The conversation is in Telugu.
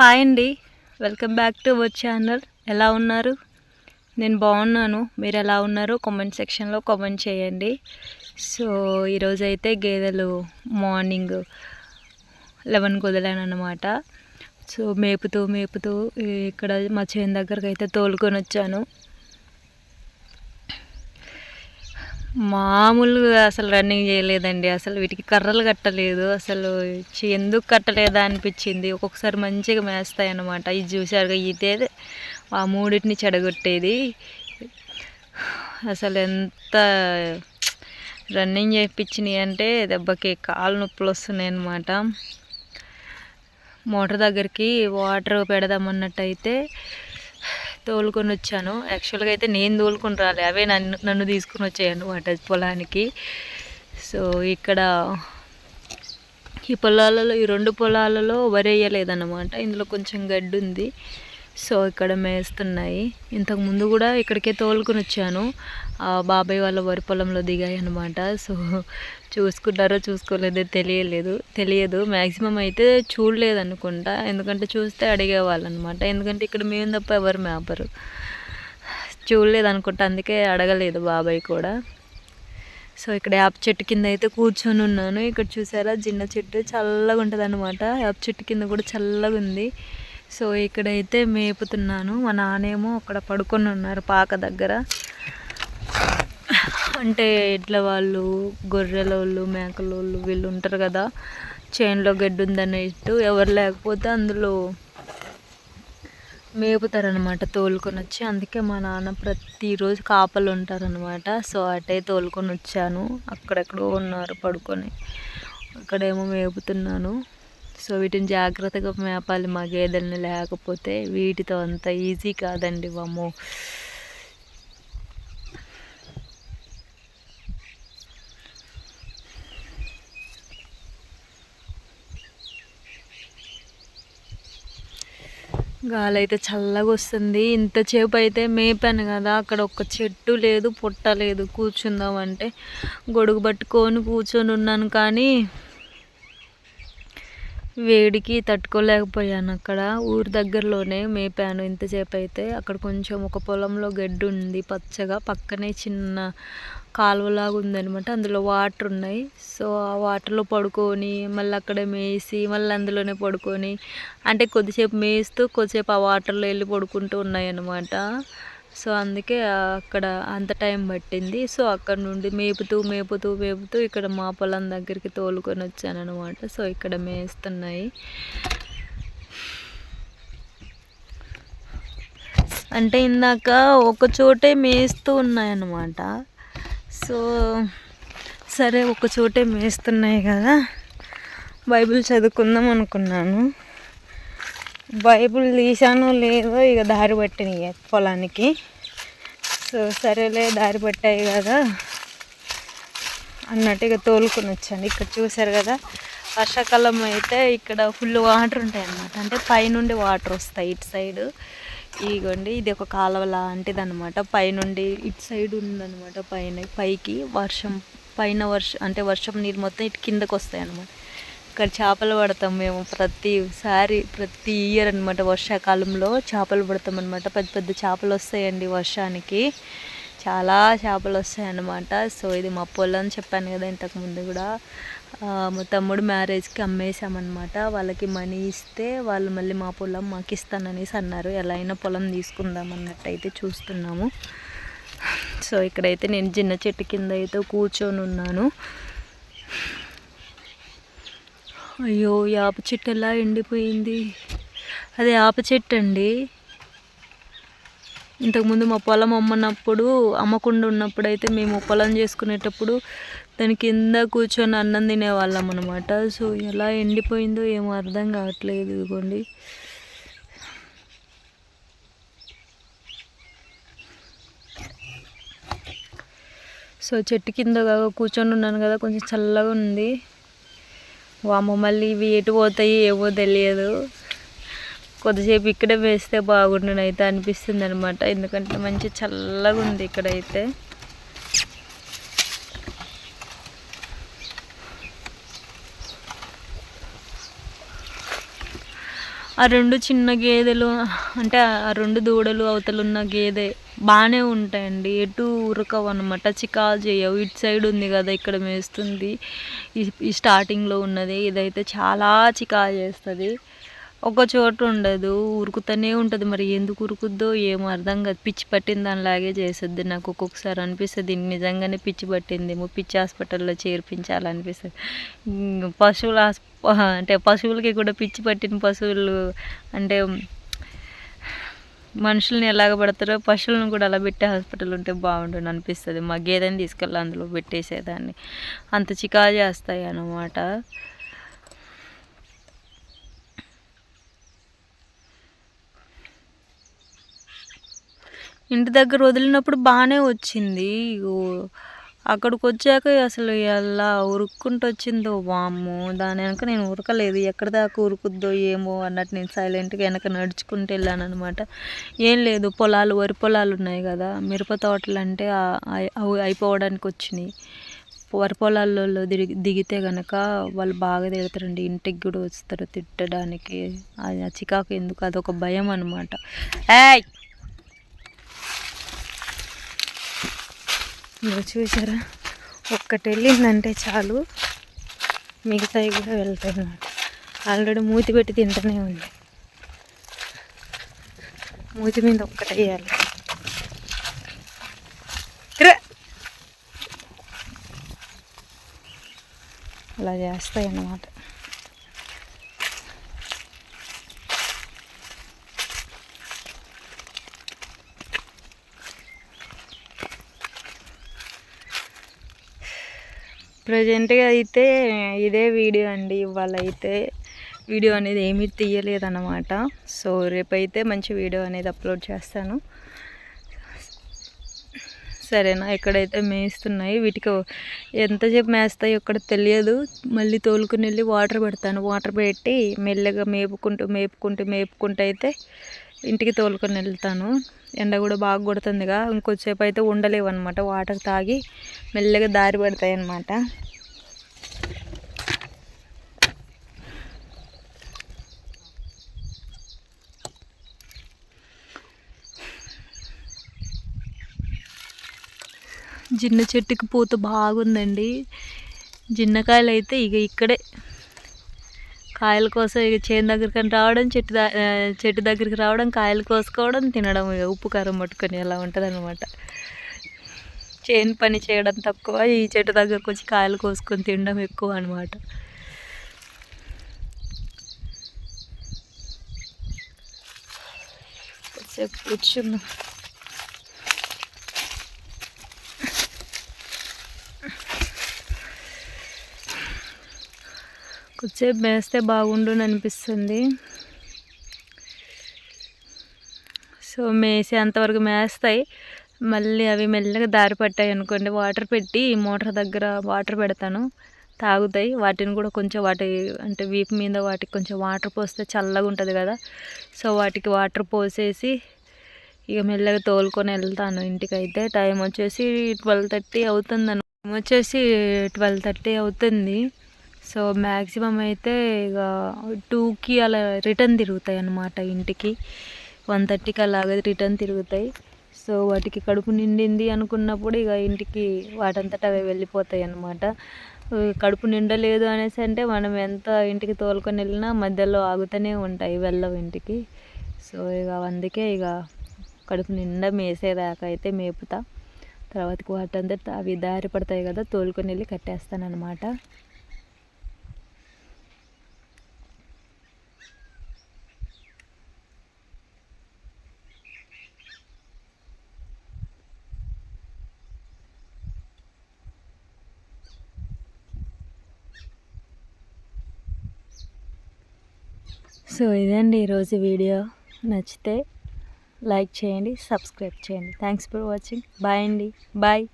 హాయ్ అండి. Welcome back to our channel ఎలా ఉన్నారు? నేను బాగున్నాను. మీరు ఎలా ఉన్నారు? కామెంట్ సెక్షన్లో కామెంట్ చేయండి. సో ఈరోజు అయితే గేదెలు మార్నింగ్ లెవెన్కి వదిలాను అనమాట సో మేపుతూ మేపుతూ ఇక్కడ మా చేను దగ్గరకు అయితే తోలుకొని వచ్చాను. మామూలుగా అసలు రన్నింగ్ చేయలేదండి. అసలు వీటికి కర్రలు కట్టలేదు. అసలు ఎందుకు కట్టలేదా అనిపించింది. ఒక్కొక్కసారి మంచిగా మేస్తాయి అన్నమాట ఇది చూసారుగా ఇదే ఆ మూడింటిని చెడగొట్టేది. అసలు ఎంత రన్నింగ్ చేయించినాయి అంటే దెబ్బకి కాలు నొప్పులు వస్తున్నాయి అన్నమాట. మోటార్ దగ్గరికి వాటర్ పెడదామన్నట్టయితే తోలుకొని వచ్చాను యాక్చువల్గా అయితే నేను తోలుకొని రాలే. అవే నన్ను నన్ను తీసుకొని వచ్చాయి అనమాట పొలానికి. సో ఇక్కడ ఈ పొలాలలో ఈ రెండు పొలాలలో వరి వేయలేదన్నమాట ఇందులో కొంచెం గడ్డి ఉంది సో ఇక్కడ మేస్తున్నాయి. ఇంతకు ముందు కూడా ఇక్కడికే తోలుకుని వచ్చాను. బాబాయ్ వాళ్ళ వరి పొలంలో దిగాయి అనమాట సో చూసుకున్నారో చూసుకోలేదో తెలియలేదు. తెలియదు. మ్యాక్సిమం అయితే చూడలేదు అనుకుంటా. ఎందుకంటే చూస్తే అడిగేవాళ్ళు అనమాట ఎందుకంటే ఇక్కడ మేము తప్ప ఎవరు మేపరు. చూడలేదు అనుకుంటా. అందుకే అడగలేదు బాబాయ్ కూడా. సో ఇక్కడ యాప్ చెట్టు కింద అయితే కూర్చొని ఉన్నాను. ఇక్కడ చూసారా? చిన్న చెట్టు చల్లగా ఉంటుంది అనమాట యాప్ చెట్టు కింద కూడా చల్లగా ఉంది సో ఇక్కడైతే మేపుతున్నాను. మా నానేమో అక్కడ పడుకొని ఉన్నారు పాక దగ్గర. అంటే ఇట్లా వాళ్ళు గొర్రెల వాళ్ళు మేకల వాళ్ళు వీళ్ళు ఉంటారు కదా. చేనులో గడ్డి ఉందనేట్టు ఎవరు లేకపోతే అందులో మేపుతారనమాట తోలుకొని వచ్చి అందుకే మా నాన్న ప్రతిరోజు కాపలు ఉంటారనమాట సో అటే తోలుకొని వచ్చాను అక్కడెక్కడో ఉన్నారు పడుకొని. అక్కడేమో మేపుతున్నాను. సో వీటిని జాగ్రత్తగా మేపాలి మా గేదెలను లేకపోతే వీటితో అంత ఈజీ కాదండి వాము గాలి అయితే చల్లగా వస్తుంది ఇంతసేపు అయితే మేపాను కదా అక్కడ ఒక చెట్టు లేదు పుట్ట లేదు. కూర్చుందామంటే గొడుగు పట్టుకొని కూర్చొని ఉన్నాను కానీ వేడికి తట్టుకోలేకపోయాను. అక్కడ ఊరి దగ్గరలోనే మేపాను. ఇంతసేపు అయితే అక్కడ కొంచెం ఒక పొలంలో గడ్డి ఉంది. పచ్చగా పక్కనే చిన్న కాలువలాగా ఉందనమాట అందులో వాటర్ ఉన్నాయి. సో ఆ వాటర్లో పడుకొని మళ్ళీ అక్కడే మేసి మళ్ళీ అందులోనే పడుకొని అంటే కొద్దిసేపు మేస్తూ కొద్దిసేపు ఆ వాటర్లో వెళ్ళి పడుకుంటూ ఉన్నాయి అన్నమాట సో అందుకే అక్కడ అంత టైం పట్టింది. సో అక్కడ నుండి మేపుతూ మేపుతూ మేపుతూ ఇక్కడ మా పొలం దగ్గరికి తోలుకొని వచ్చాను అనమాట సో ఇక్కడ మేస్తున్నాయి. అంటే ఇందాక ఒక చోటే మేస్తూ ఉన్నాయన్నమాట. సో సరే ఒక చోటే మేస్తున్నాయి కదా. బైబిల్ చదువుకుందాం అనుకున్నాను. బైబిల్ తీసానో లేదో ఇక దారి పట్టినాయి పొలానికి. సో సరేలే దారి పట్టాయి కదా. అన్నట్టు ఇక తోలుకొని వచ్చాను. ఇక్కడ చూసారు కదా వర్షాకాలం అయితే ఇక్కడ ఫుల్ వాటర్ ఉంటాయి అన్నమాట. అంటే పైనుండి వాటర్ వస్తాయి ఇటు సైడ్. ఇగోండి ఇది ఒక కాలువ లాంటిది అనమాట పైనుండి ఇటు సైడ్ ఉందన్నమాట పైన పైకి వర్షం పైన వర్షం అంటే వర్షం నీరు మొత్తం ఇటు కిందకు వస్తాయి అన్నమాట ఇక్కడ చేపలు పడతాం మేము ప్రతిసారి ప్రతి ఇయర్ అనమాట వర్షాకాలంలో చేపలు పడతాం అనమాట పెద్ద పెద్ద చేపలు వస్తాయండి వర్షానికి. చాలా చేపలు వస్తాయన్నమాట. సో ఇది మా పొలం చెప్పాను కదా ఇంతకుముందు కూడా. మా తమ్ముడు మ్యారేజ్కి అమ్మేసామన్నమాట వాళ్ళకి మనీ ఇస్తే వాళ్ళు మళ్ళీ మా పొలం మాకు ఇస్తాననేసి అన్నారు. ఎలా అయినా పొలం తీసుకుందాం అన్నట్టు అయితే చూస్తున్నాము. సో ఇక్కడైతే నేను చిన్న చెట్టు కింద అయితే కూర్చొని ఉన్నాను. అయ్యో యాప చెట్టు ఎలా ఎండిపోయింది? అది యాప చెట్టు అండి. ఇంతకుముందు మా పొలం అమ్మనప్పుడు అమ్మకుండా ఉన్నప్పుడు అయితే మేము పొలం చేసుకునేటప్పుడు దాని కింద కూర్చొని అన్నం తినేవాళ్ళం అనమాట సో ఎలా ఎండిపోయిందో ఏమో అర్థం కావట్లేదు ఇదిగోండి. సో చెట్టు కింద కూర్చొని ఉన్నాను కదా కొంచెం చల్లగా ఉంది. వామ్మ మళ్ళీ ఇవి ఎటు పోతాయి ఏవో తెలియదు. కొద్దిసేపు ఇక్కడే వేస్తే బాగుండునైతే అయితే అనిపిస్తుంది అనమాట ఎందుకంటే మంచి చల్లగా ఉంది ఇక్కడైతే. ఆ రెండు చిన్న గేదెలు అంటే ఆ రెండు దూడలు అవతలున్న గేదె బాగానే ఉంటాయండి. ఎటు ఉరకవు అనమాట చికాలు చేయవు. ఇటు సైడ్ ఉంది కదా ఇక్కడ మేస్తుంది. ఈ స్టార్టింగ్లో ఉన్నది. ఇదైతే చాలా చికాలు చేస్తుంది. ఒక చోట ఉండదు. ఉరుకుతూనే ఉంటుంది. మరి ఎందుకు ఉరుకుద్దో ఏమో అర్థం కాదు. పిచ్చి పట్టింది దానిలాగే చేస్తుంది. నాకు ఒక్కొక్కసారి అనిపిస్తుంది. నిజంగానే పిచ్చి పట్టిందేమో పిచ్చి హాస్పిటల్లో చేర్పించాలనిపిస్తుంది. పశువుల అంటే పశువులకి కూడా పిచ్చి పట్టిన పశువులు అంటే మనుషుల్ని ఎలాగ పడతారో పశువులను కూడా అలా పెట్టే హాస్పిటల్ ఉంటే బాగుంటుంది అనిపిస్తుంది. మా గేదెని తీసుకెళ్ళి అందులో పెట్టేసేదాన్ని. అంత చికా చేస్తాయి అన్నమాట. ఇంటి దగ్గర వదిలినప్పుడు బాగానే వచ్చింది. అక్కడికి వచ్చాక అసలు ఎలా ఉరుక్కుంటూ వచ్చిందో వామ్మో దాని వెనక నేను ఉరకలేదు. ఎక్కడ దాకా ఉరుకుద్దో ఏమో అన్నట్టు నేను సైలెంట్గా వెనక నడుచుకుంటూ వెళ్ళాను అనమాట ఏం లేదు పొలాలు వరి పొలాలు ఉన్నాయి కదా. మిరప తోటలు అంటే అవి అయిపోవడానికి వచ్చినాయి. వరి పొలాల్లో దిగి దిగితే కనుక వాళ్ళు బాగా తిడతారండి. ఇంటికి కూడా వస్తారు తిట్టడానికి. ఆ చికాకు ఎందుకు? అదొక భయం అనమాట ఏయ్! మీరు చూసారా ఒక్కటి వెళ్ళిందంటే చాలు. మిగతాయి కూడా వెళ్తాయి అన్నమాట. ఆల్రెడీ మూతి పెట్టి తింటూనే ఉంది. మూతి మీద ఒక్కటి వేయాలి. అలా చేస్తాయి అన్నమాట. ప్రజెంట్గా అయితే ఇదే వీడియో అండి. ఇవాళ అయితే వీడియో అనేది ఏమీ తీయలేదన్నమాట. సో రేపైతే మంచి వీడియో అనేది అప్లోడ్ చేస్తాను. సరేనా? ఎక్కడైతే మేస్తున్నాయి వీటికి ఎంతసేపు మేస్తాయో ఇక్కడ తెలియదు. మళ్ళీ తోలుకుని వెళ్ళి వాటర్ పెడతాను. వాటర్ పెట్టి మెల్లగా మేపుకుంటూ మేపుకుంటూ మేపుకుంటూ అయితే ఇంటికి తోలుకొని వెళ్తాను. ఎండ కూడా బాగా కొడుతుందిగా. ఇంకొచ్చేపు అయితే ఉండలేవు అనమాట వాటర్ తాగి మెల్లగా దారి పడతాయి అన్నమాట జిన్న చెట్టుకి పూత బాగుందండి. జిన్నకాయలు అయితే ఇక ఇక్కడే. కాయల కోసం ఇక చేను దగ్గరికి రావడం చెట్టు చెట్టు దగ్గరికి రావడం కాయలు కోసుకోవడం తినడం ఇక ఉప్పు కారం పట్టుకొని అలా ఉంటుంది అనమాట చేను పని చేయడం తక్కువ ఈ చెట్టు దగ్గరకు వచ్చి కాయలు కోసుకొని తినడం ఎక్కువ అనమాట కూర్చున్నాం కొద్దిసేపు మేస్తే బాగుండు అనిపిస్తుంది సో మేసి అంతవరకు మేస్తాయి. మళ్ళీ అవి మెల్లగా దారి పట్టాయి అనుకోండి. వాటర్ పెట్టి మోటార్ దగ్గర వాటర్ పెడతాను. తాగుతాయి. వాటిని కూడా కొంచెం వాటి అంటే వీపు మీద వాటికి కొంచెం వాటర్ పోస్తే చల్లగా ఉంటుంది కదా. సో వాటికి వాటర్ పోసేసి ఇక మెల్లగా తోలుకొని వెళ్తాను ఇంటికి అయితే టైం వచ్చేసి ట్వెల్వ్ థర్టీ అవుతుంది వచ్చేసి ట్వెల్వ్ థర్టీ అవుతుంది. సో మ్యాక్సిమం అయితే ఇక టూకి అలా రిటర్న్ తిరుగుతాయి అన్నమాట ఇంటికి. వన్ థర్టీకి అలాగే రిటర్న్ తిరుగుతాయి. సో వాటికి కడుపు నిండింది అనుకున్నప్పుడు ఇక ఇంటికి వాటంతట అవి వెళ్ళిపోతాయి అన్నమాట. కడుపు నిండలేదు అనేసి అంటే మనం ఎంత ఇంటికి తోలుకొని వెళ్ళినా మధ్యలో ఆగుతూనే ఉంటాయి వెళ్ళవు ఇంటికి. సో ఇక అందుకే ఇక కడుపు నిండా మేసేదాకా అయితే మేపుతా. తర్వాతకి వాటంతా అవి దారి పడతాయి కదా తోలుకొని వెళ్ళి కట్టేస్తాను సో ఇదండి ఈరోజు వీడియో. నచ్చితే లైక్ చేయండి సబ్స్క్రైబ్ చేయండి. Thanks for watching. బాయ్ అండి. బాయ్.